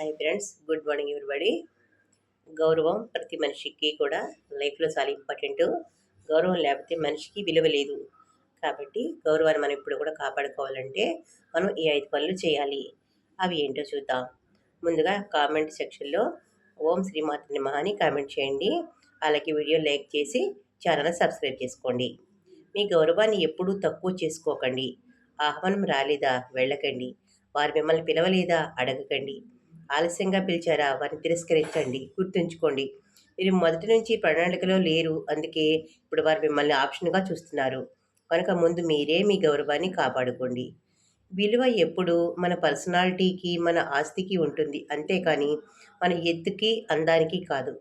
Hi friends good morning ఎవరిబడి గౌరవం ప్రతి మనిషికి కూడా లైఫ్లో చాలా ఇంపార్టెంట్. గౌరవం లేకపోతే మనిషికి విలువ లేదు. కాబట్టి గౌరవాన్ని మనం ఇప్పుడు కూడా కాపాడుకోవాలంటే మనం ఈ ఐదు పనులు చేయాలి? అవి ఏంటో చూద్దాం. ముందుగా కామెంట్ సెక్షన్లో ఓం శ్రీమాత నమః అని కామెంట్ చేయండి. అలాగే వీడియో లైక్ చేసి ఛానల్ సబ్స్క్రైబ్ చేసుకోండి. మీ గౌరవాన్ని ఎప్పుడూ తక్కువ చేసుకోకండి. ఆహ్వానం రాలేదా? వెళ్ళకండి. వారు మిమ్మల్ని పిలవలేదా? అడగకండి. ఆలస్యంగా పిలిచారా? వారిని తిరస్కరించండి గుర్తుంచుకోండి. మీరు మొదటి నుంచి ప్రణాళికలో లేరు. అందుకే ఇప్పుడు వారు మిమ్మల్ని ఆప్షన్గా చూస్తున్నారు. కనుక ముందు మీరే మీ గౌరవాన్ని కాపాడుకోండి. విలువ ఎప్పుడు మన పర్సనాలిటీకి మన ఆస్తికి ఉంటుంది. అంతేకాని మన ఎత్తుకి అందానికి కాదు.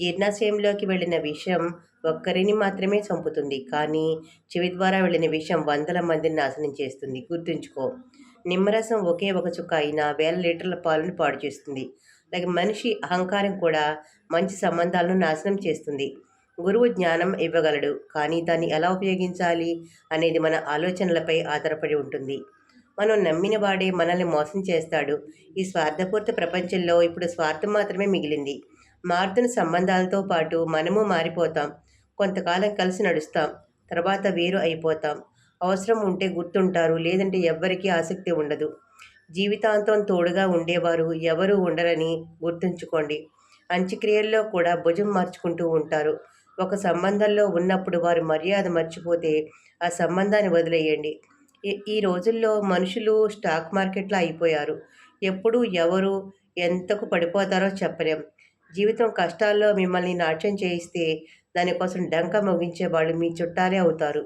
జీర్ణాశయంలోకి వెళ్ళిన విషయం ఒక్కరిని మాత్రమే చంపుతుంది. కానీ చెవి ద్వారా వెళ్ళిన విషయం వందల మందిని నాశనం చేస్తుంది. గుర్తుంచుకో. నిమ్మరసం ఒకే ఒక చుక్క అయినా వేల లీటర్ల పాలను పాడు చేస్తుంది. అలాగే మనిషి అహంకారం కూడా మంచి సంబంధాలను నాశనం చేస్తుంది. గురువు జ్ఞానం ఇవ్వగలడు కానీ దాన్ని ఎలా ఉపయోగించాలి అనేది మన ఆలోచనలపై ఆధారపడి ఉంటుంది. మనం నమ్మిన వాడే మనల్ని మోసం చేస్తాడు. ఈ స్వార్థపూర్త ప్రపంచంలో ఇప్పుడు స్వార్థం మాత్రమే మిగిలింది. మారుతున్న సంబంధాలతో పాటు మనము మారిపోతాం. కొంతకాలం కలిసి నడుస్తాం. తర్వాత వేరు అయిపోతాం. అవసరం ఉంటే గుర్తుంటారు లేదంటే ఎవ్వరికీ ఆసక్తి ఉండదు. జీవితాంతం తోడుగా ఉండేవారు ఎవరూ ఉండరని గుర్తుంచుకోండి. అంత్యక్రియల్లో కూడా భుజం మార్చుకుంటూ ఉంటారు. ఒక సంబంధంలో ఉన్నప్పుడు వారు మర్యాద మర్చిపోతే ఆ సంబంధాన్ని వదిలేయండి. ఈ రోజుల్లో మనుషులు స్టాక్ మార్కెట్లో అయిపోయారు. ఎప్పుడు ఎవరు ఎంతకు పడిపోతారో చెప్పలేం. జీవితం కష్టాల్లో మిమ్మల్ని నాట్యం చేయిస్తే దానికోసం డంక ముగించే వాళ్ళు మీ చుట్టాలే అవుతారు.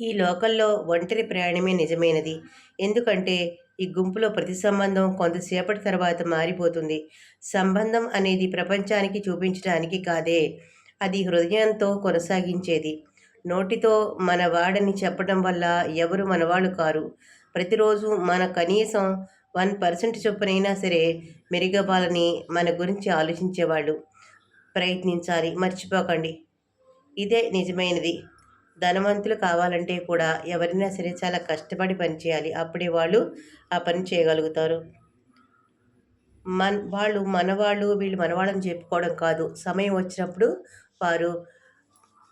ఈ లోకల్లో ఒంటరి ప్రయాణమే నిజమైనది. ఎందుకంటే ఈ గుంపులో ప్రతి సంబంధం కొంతసేపటి తర్వాత మారిపోతుంది. సంబంధం అనేది ప్రపంచానికి చూపించడానికి కాదే అది హృదయంతో కొనసాగించేది. నోటితో మన వాడని చెప్పడం వల్ల ఎవరు మనవాళ్ళు కారు. ప్రతిరోజు మన కనీసం వన్ పర్సెంట్ చొప్పునైనా సరే మెరుగవ్వాలని మన గురించి ఆలోచించేవాళ్ళు. ప్రయత్నించాలి మర్చిపోకండి. ఇదే నిజమైనది. ధనవంతులు కావాలంటే కూడా ఎవరైనా సరే చాలా కష్టపడి పని చేయాలి. అప్పుడే వాళ్ళు ఆ పని చేయగలుగుతారు. మన వాళ్ళు మనవాళ్ళు వీళ్ళు మనవాళ్ళని చెప్పుకోవడం కాదు. సమయం వచ్చినప్పుడు వారు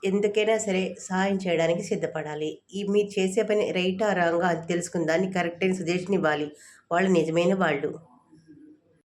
ఎందుకైనా సరే సహాయం చేయడానికి సిద్ధపడాలి. ఈ మీరు చేసే పని రైటా రాంగా అది తెలుసుకుని దాన్ని కరెక్ట్ అయిన సజెషన్ ఇవ్వాలి. వాళ్ళు నిజమైన వాళ్ళు.